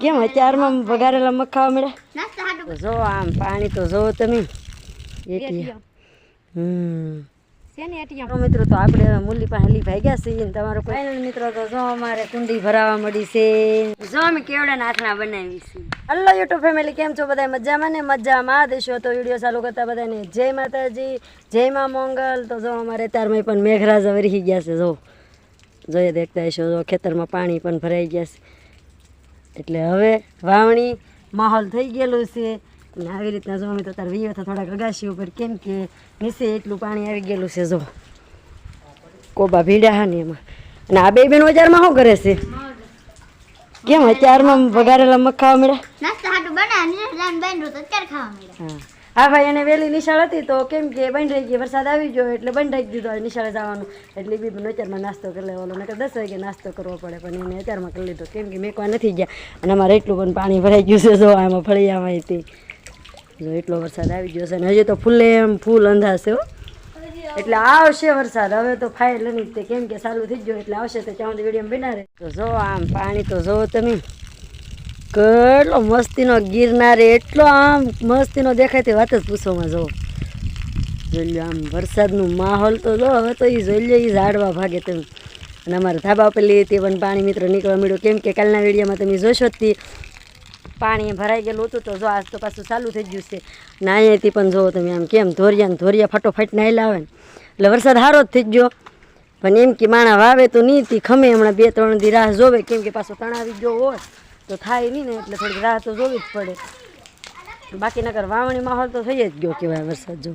કેમ અત્યારમાં વઘારેલા મગ ખાવા મળ્યા તો જો આમ પાણી તો જો તમે. મિત્રો તો આપણે હવે મુરલી પાસે ભાઈ ગયા છીએ ને તમારો ફાઇનલ મિત્રો તો જો અમારે કુંડી ભરાવા મળી છે. જો અમે કેવડા નાથણા બનાવી છે હલો યુટ્યુબ ફેમિલી કેમ છો બધા મજામાં ને? મજામાં દેશો. તો વીડિયો ચાલુ કરતા બધાને જય માતાજી જય માં મોંગલ. તો જો અમારે ત્યારમાં પણ મેઘરાજા વરસી ગયા છે જો. જોઈએ દેખતા હશો જો ખેતરમાં પાણી પણ ભરાઈ ગયા છે. એટલે હવે વાવણી માહોલ થઈ ગયેલું છે. અને આવી રીતના જો અમે તો તાર વીયો તો થોડાક અગાશી ઉપર કેમ કે નીચે એટલું પાણી આવી ગયેલું છે જો. કોબા ભીડા હા ને એમાં. અને આ બે બેન બજારમાં શું કરે છે? કેમ અત્યારમાં વઘારેલા મગ ખાવા મળ્યા? નાસ્તા હાટું બનાવ્યા બેન તો અત્યારે ખાવા મળ્યા. હા. હા ભાઈ, એને વહેલી નિશાળ હતી તો કેમ કે બંધ રહી ગઈ, વરસાદ આવી ગયો એટલે બંધ રાખી દીધો નિશાળે જવાનું. એટલે બી પણ અત્યારમાં નાસ્તો કરી લેવાનો નકર દસ વાગે નાસ્તો કરવો પડે, પણ એને અત્યારમાં કરી લીધો. કેમ કે મેકવા નથી ગયા. અને અમારે એટલું પણ પાણી ભરાઈ ગયું છે, જો આમાં ફળિયામાં તે જો એટલો વરસાદ આવી ગયો છે, અને હજી તો ફૂલે એમ ફૂલ અંધાશે એટલે આવશે વરસાદ, હવે તો ફાઇલ નથી. કેમ કે ચાલુ થઈ ગયો, એટલે આવશે તો સુધી વીડિયો બનાવે તો જો આમ પાણી તો જો તમે. કેટલો મસ્તીનો ગિરનાર એટલો આમ મસ્તીનો દેખાય તે વાત જ પૂછોમાં જવો જોઈ લો આમ વરસાદનું માહોલ તો જો, હવે તો એ જોઈ લો એ ઝાડવા ભાગે તેમ. અને અમારા ધાબા પેલી તે પણ પાણી મિત્ર નીકળવા મળ્યું કેમ કે કાલના વિડીયોમાં તમે જોશો જ પાણી ભરાઈ ગયેલું હતું તો જો આજ તો પાછું ચાલુ થઈ ગયું છે. ના અહીંયાથી પણ જોવો તમે આમ કેમ ધોરિયા ધોરિયા ફટોફટ નાયેલા આવે એટલે વરસાદ સારો જ થઈ ગયો. પણ એમ કે માણા વાવે તો નહીં ખમે હમણાં બે ત્રણ દી રાહ જોવે. કેમ કે પાછો તણાવી ગયો હોય તો થાય નહીં ને એટલે થોડીક રાહ તો જોવી જ પડે. બાકી નકર વાવણી માહોલ તો થઈ જ ગયો કહેવાય વરસાદ જો.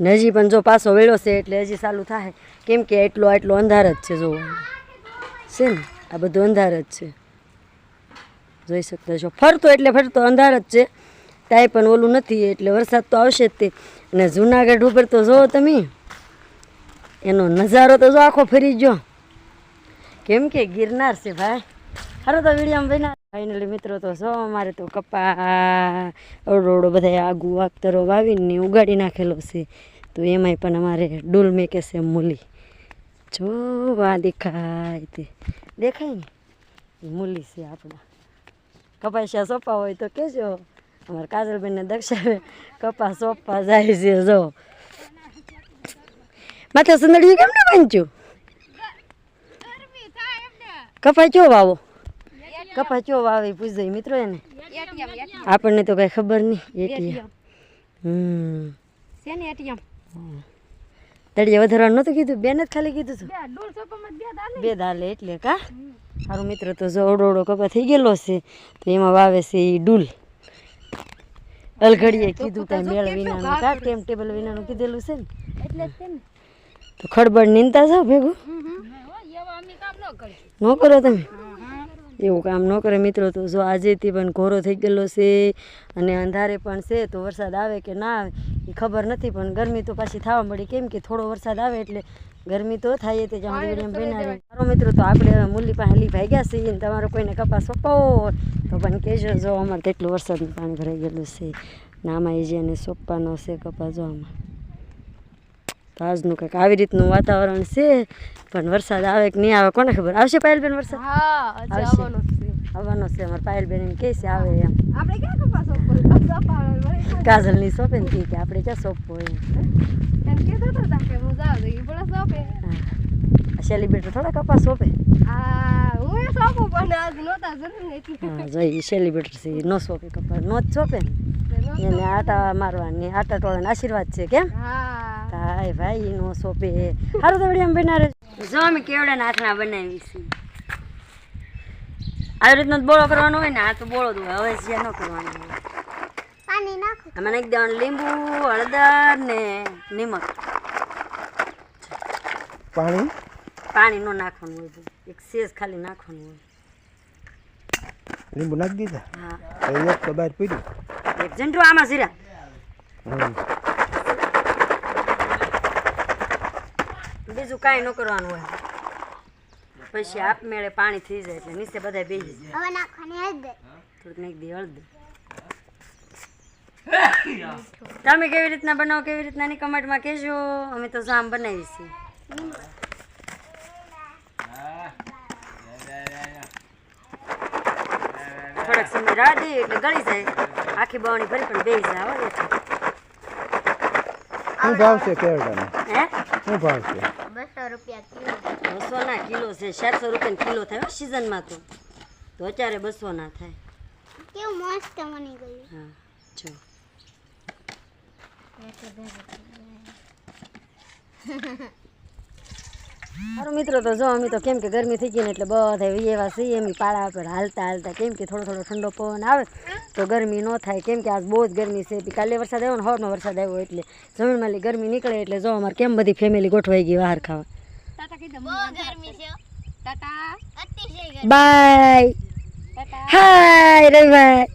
ને હજી પણ જો પાછો વેળો છે એટલે હજી ચાલુ થાય. કેમ કે એટલો આટલો અંધાર જ છે જોવો. છે ને? આ બધું અંધાર જ છે. જોઈ શકતા છો. ફરતો એટલે ફરતો અંધાર જ છે. કાંઈ પણ ઓલું નથી, એટલે વરસાદ તો આવશે જ તે. અને જુનાગઢ ઉપર તો જુઓ તમે. એનો નજારો તો જો આખો ફરી ગયો. કેમ કે ગિરનાર છે ભાઈ. હારો તો વીડિયો બન્યા. ફાઇનલી મિત્રો તો જો અમારે તો કપા અવડો બધા આગુ વાગતરો વાવીને ઉગાડી નાખેલો છે. તો એમાંય પણ અમારે ડૂલ મેકે છે મૂલી. જો વા દેખાય તે. દેખાય ને? મૂલી છે આપણા. કપાસિયા સોપા હોય તો કહેજો અમારા કાજલબેનને દર્શાવે. કપા સોપા જાય છે જો. માથે સંદડિયું કેમ ના બાંધ્યું? કપાઈ ચો વાવો. કપાસ ચો વાવે પૂછજો મિત્રો એને. આપણને તો કઈ ખબર નહીં એટીએમ. હમ. શેની એટીએમ? તળિયે વધારવાનું નહોતું કીધું? બેન જ ખાલી કીધું હતું બે દાલે. એટલે કા? સારું મિત્ર તો જો ઓડો ઓડો કપા થઈ ગયેલો છે તો એમાં વાવે છે એ ડૂલ. અલઘડીએ કીધું ત્યાં મેળ વિનાનું કા? કેમ ટેબલ વિનાનું કીધેલું છે ને? એટલે જ છે ને. તો ખડબડ નીંદતા જાઓ ભેગું? એવા ન ન કરો તમે? એવું કામ ન કરે મિત્રો. તો જો આજેથી પણ ઘોરો થઈ ગયેલો છે અને અંધારે પણ છે તો વરસાદ આવે કે ના આવે એ ખબર નથી. પણ ગરમી તો પાછી થવા મળી. કેમ કે થોડો વરસાદ આવે એટલે ગરમી તો થાય તે સુધી બનાવે મારો મિત્રો તો આપણે હવે મુરલી પાસે હલી ભાગ્યા છીએ ને તમારો કોઈને કપાસ સોંપાવો હોય તો પણ કહેજો જો અમારે કેટલું વરસાદનું પાણી ભરાઈ ગયેલું છે. ને આમાં એ જેને સોંપવાનો છે કપાસ જો આમાં. તો આજનું કંઈક આવી રીતનું વાતાવરણ છે પણ વરસાદ આવે કે નહીં આવે કોને ખબર? આવશે પાયલબેન વરસાદ? આવવાનો છે. અમારે પાયલબેન એમ કહે છે આવે એમ. આપણે ક્યાં કાજલની સોંપે ને કે આપણે ક્યાં સોંપવો એમ. કે સેલિબ્રેટર થોડા કપાસ સોંપે. હા હું એ સોંપું પણ આજ નહોતા જરૂર ને એટલે હા જોઈ સેલિબ્રેટર છે નો સોંપે કપાસ નો જ સોંપે ને. એને આટા મારવાની આટા ટોળાના આશીર્વાદ છે કેમ? હા. ભાઈ ભાઈ નો સોંપે સારું તો એમ બનાવે જો અમે કેવડા નાથણા બનાવી છે. આવી રીતનો બોળો કરવાનો હોય ને આ તો બોળો દો હવે જે ન કરવાનો હોય. પાણી નાખો. અમે નાખી દેવાનું લીંબુ હળદર ને નિમક. પાણી? પાણી નો નાખવાનું હોય એક સેજ ખાલી નાખવાનું હોય. લીંબુ નાખી દીધા? હા. એક તો બહાર પીડ્યું. એક જંટુ આમાં સીરા હમ. બીજું કાંઈ ન કરવાનું હોય. પછી આપમેળે પાણી થઈ જાય એટલે નીચે બધા બેસી જાય. હવે નાખવાની થોડુંક નાખી તમે કેવી રીતના બનાવો કેવી રીતના ની કમેન્ટમાં કહેજો. અમે તો જામ બનાવી છીએ. થોડાક સમય રાહ દઈએ એટલે ગળી જાય. આખી બાવણી ભરી પણ બેસી જાય. શું ભાવ છે કેરડાનો હે? શું ભાવ છે? બસો રૂપિયા કિલો. બસો ના કિલો છે ચારસો રૂપિયા કિલો થાય હો સિઝનમાં તો. તો અત્યારે બસો ના થાય. કેવું મસ્ત બની ગયું. હા જો. મારું મિત્રો તો જો અમે તો કેમ કે ગરમી થઈ ગઈ ને એટલે બધા એવા છીએ એમ પાળા પર હાલતા હાલતા કેમ કે થોડો થોડો ઠંડો પવન આવે તો ગરમી ન થાય. કેમ કે આજ બહુ જ ગરમી છે. કાલે વરસાદ આવ્યો ને હવારમાં વરસાદ આવ્યો એટલે જમીનમાં ગરમી નીકળે એટલે જો અમારે કેમ બધી ફેમિલી ગોઠવાઈ ગઈ બહાર ખાવા. ટાટા કીધું બહુ ગરમી છે. ટાટા અતિશય ગરમી. બાય. હાય રવિભાઈ.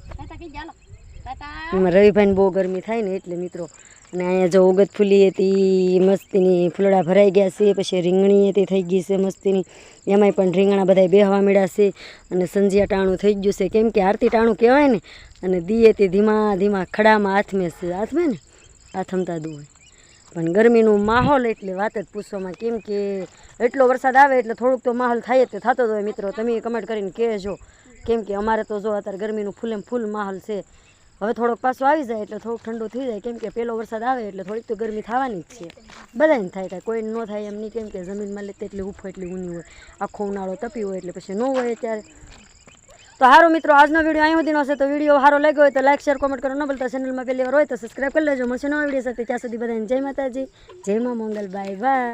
રવિભાઈ બહુ ગરમી થાય ને એટલે મિત્રો અને અહીંયા જો ઉગત હતી મસ્તીની ફૂલડા ભરાઈ ગયા છે, પછી રીંગણી હતી, થઈ ગઈ છે મસ્તીની. એમાંય પણ રીંગણા બધા બેહવા મળ્યા છે અને સંજિયા ટાણું થઈ ગયું છે. કેમ કે આરતી ટાણું કહેવાય ને, અને દીએ તે ધીમા ધીમા ખડામાં હાથમે છે. હાથમે ને? હાથમતા દુ પણ ગરમીનું માહોલ એટલે વાત જ પૂછવામાં કેમ કે એટલો વરસાદ આવે એટલે થોડુંક તો માહોલ થાય જ તે થતો જ હોય મિત્રો. તમે કમેન્ટ કરીને કહેજો. કેમ કે અમારે તો જો અત્યારે ગરમીનું ફૂલે ફૂલ માહોલ છે. હવે થોડોક પાછો આવી જાય એટલે થોડુંક ઠંડુ થઈ જાય. કેમ કે પહેલો વરસાદ આવે એટલે થોડીક તો ગરમી થવાની જ છે. બધાને થાય કાંઈ. કોઈ ન થાય એમ નહીં. કેમ કે જમીનમાં લે એટલી ઉફો, એટલી ઊની હોય. આખો ઉનાળો તપી હોય એટલે પછી ન હોય ત્યારે તો હારો મિત્રો, આજનો વીડિયો અહીં સુધીનો હશે તો વીડિયો સારો લાગ્યો હોય તો લાઈક શેર કોમેન્ટ કરો ન બોલતા ચેનલમાં પહેલી વાર હોય તો સબસ્ક્રાઈબ કરી લેજો. મળશે નવા વીડિયો સાથે. ત્યાં સુધી બધાને જય માતાજી. જય મા મંગલ. Bye bye